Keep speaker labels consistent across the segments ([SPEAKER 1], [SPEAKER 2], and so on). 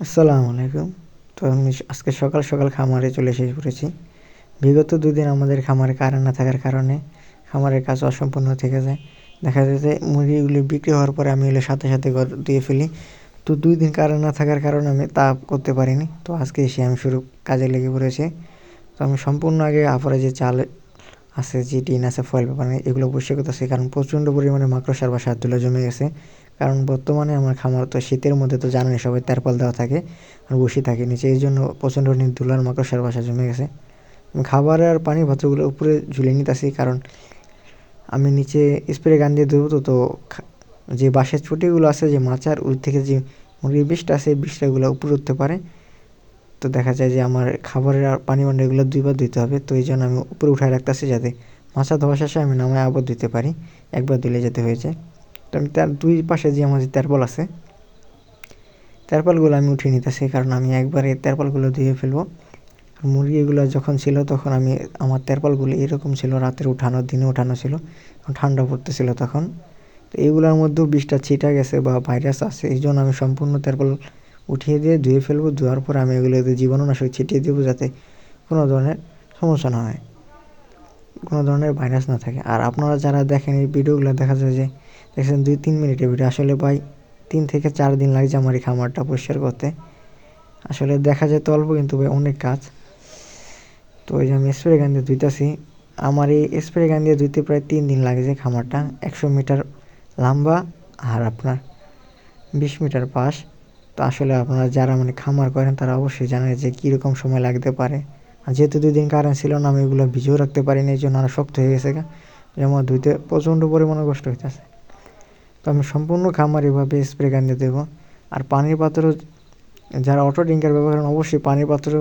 [SPEAKER 1] আসসালামু আলাইকুম। তো আমি আজকে সকাল সকাল খামারে চলে এসে পড়েছি। বিগত দুদিন আমাদের খামারে কারেন্ট না থাকার কারণে খামারের কাজ অসম্পূর্ণ থেকে যায় দেখা যায় যে মুরগিগুলি বিক্রি হওয়ার পরে আমি এগুলো সাথে সাথে ঘর দিয়ে ফেলি। তো দুই দিন কারেন্ট না থাকার কারণে আমি তা করতে পারিনি। তো আজকে এসে আমি শুরু কাজে লেগে পড়েছি। তো আমি সম্পূর্ণ আগে আফরে যে চাল আছে যে টিন আছে ফয়েল পেপার এগুলো বসে করতেছি। কারণ প্রচণ্ড পরিমাণে মাকড়সার বা সারগুলো জমে গেছে। কারণ বর্তমানে আমার খামার তো শীতের মধ্যে তো জানেন সবাই তেরপাল দেওয়া থাকে আর বসে থাকে নিচে। এই জন্য প্রচণ্ড ধুলার মাকড়সার বাসা জমে গেছে। আমি খাবার আর পানি পাত্রগুলো উপরে ঝুলিয়ে নিতেছি, কারণ আমি নিচে স্প্রে গান দিয়ে দেবো তো তো যে বাঁশের চুটিগুলো আছে, যে মাচার, ওই থেকে যে মুরগির বিষটা আছে বিষটাগুলো উপরে উঠতে পারে। তো দেখা যায় যে আমার খাবারের আর পানি মান্ড এগুলো দুইবার দিতে হবে। তো এই জন্য আমি উপরে উঠায় রাখতেছি যাতে মাছা ধোয়া শেষে আমি নামায় আবার দিতে পারি। একবার দিলে যেতে হয়েছে তো আমি তার দুই পাশে যে আমার যে তেরপল আছে, তেরপালগুলো আমি উঠিয়ে নিতেছি কারণ আমি একবারে তেরপালগুলো ধুয়ে ফেলব। মুরগিগুলো যখন ছিল তখন আমি, আমার তেরপালগুলো এরকম ছিল, রাতের উঠানো, দিনে উঠানো ছিল। ঠান্ডা পড়তেছিল তখন। তো এইগুলোর মধ্যেও বিষটা ছিটা গেছে বা ভাইরাস আছে, এই জন্য আমি সম্পূর্ণ তেরপাল উঠিয়ে দিয়ে ধুয়ে ফেলব, ধোয়ার পর আমি এগুলোতে জীবাণুনাশক ছিটিয়ে দেবো যাতে কোনো ধরনের সমস্যা না হয়, কোনো ধরনের ভাইরাস না থাকে। আর আপনারা যারা দেখেন এই ভিডিওগুলো, দেখা যায় যে দেখছেন দুই তিন মিনিটের ভিডিও। আসলে ভাই, তিন থেকে চার দিন লাগছে আমার এই খামারটা পরিষ্কার করতে। আসলে দেখা যায় তো অল্প কিন্তু ভাই অনেক কাজ। তো ওই যে আমি স্প্রে গান দিয়ে ধুইতেছি। আমার এই স্প্রে গান দিয়ে ধুইতে প্রায় তিন দিন লাগছে খামারটা। একশো মিটার লম্বা আর আপনার বিশ মিটার পাশ। তো আসলে আপনারা যারা মানে খামার করেন, তারা অবশ্যই জানেন যে কীরকম সময় লাগতে পারে। আর যেহেতু দুই দিন কারেন্ট ছিল না, আমি এগুলো ভিজেও রাখতে পারিনি, এই জন্য আরও শক্ত হয়ে গেছে যেমন ধুইতে প্রচণ্ড পরিমাণে কষ্ট হইতেছে। তো আমি সম্পূর্ণ খামার এভাবে স্প্রে গান দিয়ে দেবো। আর পানির পাত্র যারা অটো ড্রিঙ্কার ব্যবহার করেন, অবশ্যই পানির পাত্র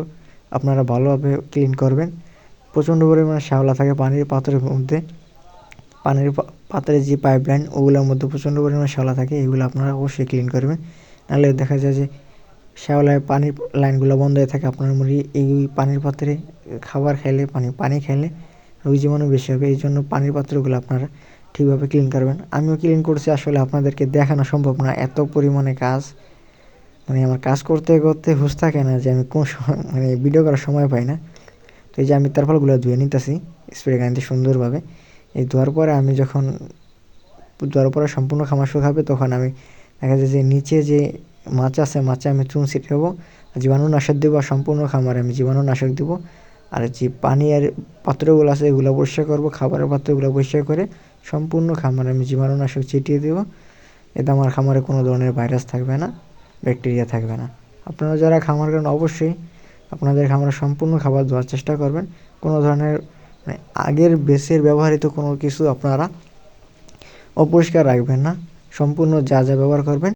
[SPEAKER 1] আপনারা ভালোভাবে ক্লিন করবেন। প্রচণ্ড পরিমাণে শ্যাওলা থাকে পানির পাত্রের মধ্যে। পানির পাত্রের যে পাইপ লাইন ওগুলোর মধ্যে প্রচণ্ড পরিমাণে শ্যাওলা থাকে, এগুলো আপনারা অবশ্যই ক্লিন করবেন। নাহলে দেখা যায় যে শ্যাওলায় পানির লাইনগুলো বন্ধ হয়ে থাকে। আপনার মুরগি এই পানির পাত্রে খাবার খাইলে পানি পানি খাইলে রোগ জীবাণু বেশি হবে। এই জন্য পানির পাত্রগুলো আপনারা ঠিকভাবে ক্লিন করবেন। আমিও ক্লিন করছি, আসলে আপনাদেরকে দেখানো সম্ভব না। এত পরিমাণে কাজ মানে আমার কাজ করতে করতে হুশ থাকে না যে আমি কোন সময় মানে ভিডিও করার সময় পাই না। তো এই যে আমি তার ফলগুলো ধুয়ে নিতেছি স্প্রে গানতে সুন্দরভাবে। এই ধোয়ার পরে আমি যখন, ধোয়ার পরে সম্পূর্ণ খামার শুকাবে, তখন আমি দেখা যায় যে নিচে যে মাছ আছে, মাছে আমি চুন ছিটাবো জীবাণুনাশক দেবো, সম্পূর্ণ খামারে আমি জীবাণুনাশক দেবো। আর যে পানি আর পাত্রগুলো আছে, এগুলো পরিষ্কার করব, খাবারের পাত্রগুলো পরিষ্কার করে সম্পূর্ণ খামারে আমি জীবাণুনাশক ছিটিয়ে দেবো। এতে আমার খামারে কোনো ধরনের ভাইরাস থাকবে না, ব্যাকটেরিয়া থাকবে না। আপনারা যারা খামার করেন, অবশ্যই আপনাদের খামারে সম্পূর্ণ খাবার দেওয়ার চেষ্টা করবেন। কোনো ধরনের মানে আগের বেসের ব্যবহৃত কোনো কিছু আপনারা অপরিষ্কার রাখবেন না। সম্পূর্ণ যা যা ব্যবহার করবেন